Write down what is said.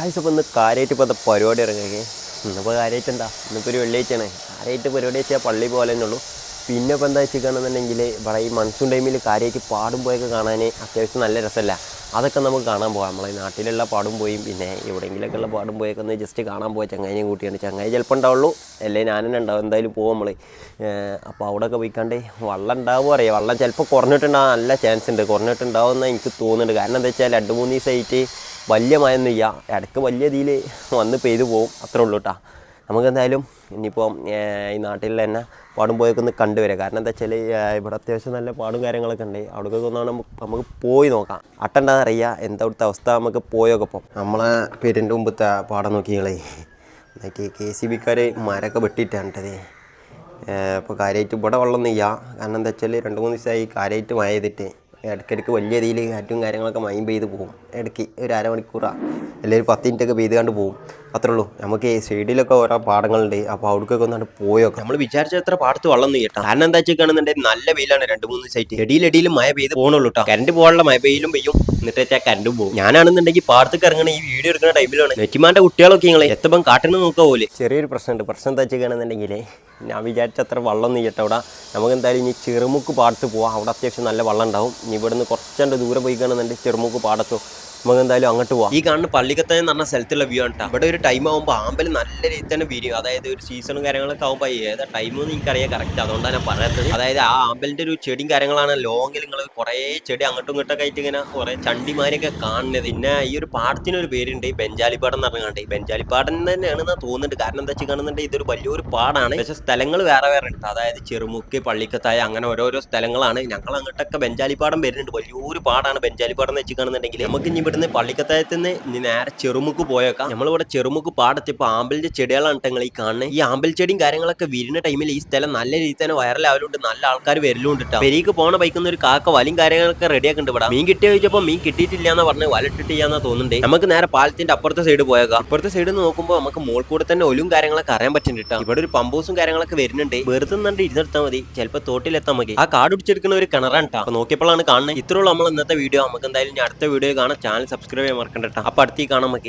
ആഴ്ച ഇന്ന് കാര്യമായിട്ട് ഇപ്പോൾ പരിപാടി ഇറങ്ങിയൊക്കെ ഇന്നിപ്പോൾ കാര്യമായിട്ട് എന്താ? ഇന്നിപ്പോൾ ഒരു വെള്ളിയാഴ്ചയാണ്. കാര്യമായിട്ട് പരിപാടി വെച്ചാൽ പള്ളി പോലെ തന്നെ ഉള്ളൂ. പിന്നെ ഇപ്പോൾ എന്താ വെച്ചിരിക്കുകയാണെന്നുണ്ടെങ്കിൽ ഇവിടെ ഈ മൺസൂൺ ടൈമിൽ കാര്യമായിട്ട് പാടും പോയൊക്കെ കാണാൻ അത്യാവശ്യം നല്ല രസമല്ല. അതൊക്കെ നമുക്ക് കാണാൻ പോകാം നമ്മളെ നാട്ടിലുള്ള പാടും പോയും. പിന്നെ എവിടെയെങ്കിലൊക്കെ ഉള്ള പാടും പോയൊക്കെ ഒന്ന് ജസ്റ്റ് കാണാൻ പോയ ചങ്ങായിനെ കൂട്ടിയാണ്. ചങ്ങായി ചിലപ്പോൾ ഉണ്ടാവുള്ളൂ. അല്ലേ ഞാനെന്നെ ഉണ്ടാവും. എന്തായാലും പോകും നമ്മൾ അപ്പോൾ അവിടെയൊക്കെ പോയിക്കാണ്ട് വള്ളം ഉണ്ടാവുമോ അറിയാം. വള്ളം ചിലപ്പോൾ കുറഞ്ഞിട്ടുണ്ടാകാൻ നല്ല ചാൻസ് ഉണ്ട്. കുറഞ്ഞിട്ടുണ്ടാവുമെന്ന് എനിക്ക് തോന്നുന്നുണ്ട്. കാരണം എന്താ വെച്ചാൽ രണ്ട് മൂന്ന് ദിവസമായിട്ട് വലിയ മഴയൊന്നും ഇല്ല ഇടയ്ക്ക് വലിയ രീതിയിൽ വന്ന് പെയ്തു പോകും അത്രേ ഉള്ളൂ കേട്ടോ നമുക്ക് എന്തായാലും ഇനിയിപ്പോൾ ഈ നാട്ടിൽ തന്നെ പാടും പോയൊക്കെ ഒന്ന് കണ്ടുവരാം. കാരണം എന്താ വെച്ചാൽ ഇവിടെ അത്യാവശ്യം നല്ല പാടും കാര്യങ്ങളൊക്കെ ഉണ്ട്. അവിടേക്ക് ഒന്നാണ് നമുക്ക് പോയി നോക്കാം. അട്ടണ്ടാന്ന് അറിയാം എന്താ അവിടുത്തെ അവസ്ഥ? നമുക്ക് പോയൊക്കെ പോകും നമ്മളെ പേരിന്റെ മുമ്പത്തെ പാടം നോക്കിയങ്ങളേ എന്നിട്ട് കെ സി ബിക്കാർ മരമൊക്കെ വെട്ടിയിട്ടാണിട്ടത് ഇപ്പോൾ കാര്യമായിട്ട് ഇവിടെ വെള്ളമൊന്നും ഇല്ല കാരണം എന്താ വെച്ചാൽ രണ്ട് മൂന്ന് ദിവസമായി കാര്യമായിട്ട് മഴ ചെയ്തിട്ട് ഇടയ്ക്കിടയ്ക്ക് വലിയ രീതിയിൽ കാറ്റും കാര്യങ്ങളൊക്കെ മൈൻ പെയ്ത് പോകും. ഇടയ്ക്ക് ഒരു അരമണിക്കൂറാ. അല്ലെങ്കിൽ പത്ത് മിനിറ്റ് ഒക്കെ പെയ്ത് കണ്ട് പോകും അത്രേ ഉള്ളൂ. നമുക്ക് സൈഡിലൊക്കെ ഓരോ പാടങ്ങളുണ്ട്. അപ്പോൾ അവിടേക്കൊക്കെ ഒന്നാണ് പോയൊക്കെ. നമ്മൾ വിചാരിച്ച എത്ര പാടത്ത് വെള്ളം കേട്ടോ കാരണം എന്താ വെച്ചിട്ടാണെന്നുണ്ടെങ്കിൽ നല്ല വെയിലാണ് രണ്ട് മൂന്ന് സൈറ്റ് ഇടയിലിടയിൽ മഴ പെയ്ത് പോകണുള്ളൂ കേട്ടോ കരണ്ട് പോകാനുള്ള മഴ പെയ്യലും പെയ്യും. എന്നിട്ട് വെച്ചാൽ കരണ്ട് പോകും ഞാനാണെന്നുണ്ടെങ്കിൽ പാടത്തേക്ക് ഇറങ്ങണ ഈ വീഡിയോ എടുക്കുന്ന ടൈമിലാണ്. നെറ്റിമാന്റെ കുട്ടികളൊക്കെ നിങ്ങൾ എത്തപ്പം കാട്ടിന് നോക്കുക പോലെ ചെറിയൊരു പ്രശ്നമുണ്ട്. പ്രശ്നം എന്താ വെച്ചിട്ടാണെന്നുണ്ടെങ്കിൽ ഞാൻ വിചാരിച്ച അത്ര വെള്ളം നീ കേട്ടോ അവിടെ നമുക്ക് എന്തായാലും ഇനി ചെറുമുക്ക് പാടത്ത് പോവാം. അവിടെ അത്യാവശ്യം നല്ല വെള്ളം ഉണ്ടാവും. ഇനി ഇവിടുന്ന് കുറച്ചുണ്ട് ദൂരെ പോയി കാണുന്നുണ്ട് ചെറുമുക്ക് പാടത്തോ നമുക്ക് എന്തായാലും അങ്ങോട്ട് പോവാം. ഈ കാണുന്ന പള്ളിക്കത്തെ എന്ന് പറഞ്ഞ സ്ഥലത്തുള്ള വ്യൂ ആണ്. ഇവിടെ ഒരു ടൈം ആകുമ്പോൾ ആമ്പൽ നല്ല രീതിയിൽ തന്നെ വിരിയും അതായത് ഒരു സീസണും കാര്യങ്ങളൊക്കെ ആകുമ്പോൾ ഏതാ ടൈം എന്ന് എനിക്കറിയാം കറക്റ്റ് അതുകൊണ്ടാണ് ഞാൻ പറയുന്നത് അതായത് ആ ആമ്പലിന്റെ ഒരു ചെടിയും കാര്യങ്ങളാണ് ലോങ്ങിൽ നിങ്ങൾ കുറേ ചെടി അങ്ങോട്ടും ഇങ്ങോട്ടൊക്കെ ആയിട്ട് ഇങ്ങനെ കുറേ ചണ്ടിമാരെയൊക്കെ കാണുന്നത്. പിന്നെ ഈ ഒരു പാടത്തിന് ഒരു പേരുണ്ട്. ഈ ബെഞ്ചാലിപ്പാടം എന്ന് പറഞ്ഞാണ്ട് ഈ ബെഞ്ചാലിപ്പാടം തന്നെയാണെന്ന് തോന്നുന്നുണ്ട്. കാരണം എന്താ വെച്ചാൽ കാണുന്നുണ്ട് ഇതൊരു വലിയൊരു പാടാണ്. പക്ഷെ സ്ഥലങ്ങൾ വേറെ വേറെ ഉണ്ട്. അതായത് ചെറുമുക്ക് പള്ളിക്കത്തായ അങ്ങനെ ഓരോരോ സ്ഥലങ്ങളാണ്. ഞങ്ങൾ അങ്ങോട്ടൊക്കെ ബെഞ്ചാലിപ്പാടം വരുന്നുണ്ട്. വലിയൊരു പാടാണ് ബെഞ്ചാലിപ്പാടം എന്ന് വെച്ച് കാണുന്നുണ്ടെങ്കിൽ. നമുക്ക് ഇനി ഇവിടുന്ന് പള്ളിക്കത്തായത്തിൽ നിന്ന് നേരെ ചെറുമുക്ക് പോയേക്കാം. നമ്മളിവിടെ ചെറുമുക്ക് പാടത്തിപ്പോൾ ആമ്പലിന്റെ ചെടികളാണ് ഞങ്ങൾ ഈ കാണുന്നത് ഈ ആമ്പൽ ചെടിയും കാര്യങ്ങളൊക്കെ വിരുന്ന ടൈമിൽ ഈ സ്ഥലം നല്ല രീതിയിൽ തന്നെ വൈറലാവലുണ്ട് നല്ല ആൾക്കാർ വരലുണ്ട് കേട്ടോ പെരീക്ക് പോണ ബൈക്കുന്ന ഒരു കാക്ക വലിയും കാര്യങ്ങളൊക്കെ റെഡിയാക്കുന്നുണ്ട് ഇവിടെ. മീൻ കിട്ടിയ ചോദിച്ചപ്പോൾ മീൻ കിട്ടിയിട്ടില്ല എന്ന് പറഞ്ഞ് വലട്ടിട്ടില്ലാന്നാ തോന്നുന്നുണ്ട്. നമുക്ക് നേരെ പാലത്തിന്റെ അപ്പുറത്തെ സൈഡ് പോയേക്കാം. അപ്പുറത്തെ നിന്ന് നോക്കുമ്പോൾ നമുക്ക് മോൾ കൂടെ തന്നെ ഒലും കാര്യങ്ങളൊക്കെ അറിയാൻ പറ്റുന്നുണ്ട് ഇവിടെ ഒരു പമ്പൂസും കാര്യങ്ങളൊക്കെ വരുന്നുണ്ട്. വെറുതെ നിന്നിട്ട് ഇരുന്നെടുത്താൽ മതി. ചിലപ്പോൾ തോട്ടിലെത്താൻ മതി. ആ കാട് പിടിച്ചെടുക്കുന്ന ഒരു കിണറാണ് കേട്ടോ നോക്കിയപ്പോഴാണ് കാണുന്നത് ഇത്രയുള്ള നമ്മൾ ഇന്നത്തെ വീഡിയോ നമുക്ക് എന്തായാലും അടുത്ത വീഡിയോ കാണാം. ചാനൽ സബ്സ്ക്രൈബ് ചെയ്യാൻ മറക്കണ്ട കേട്ടോ. അപ്പോൾ അടുത്തേക്ക് കാണാൻ മതി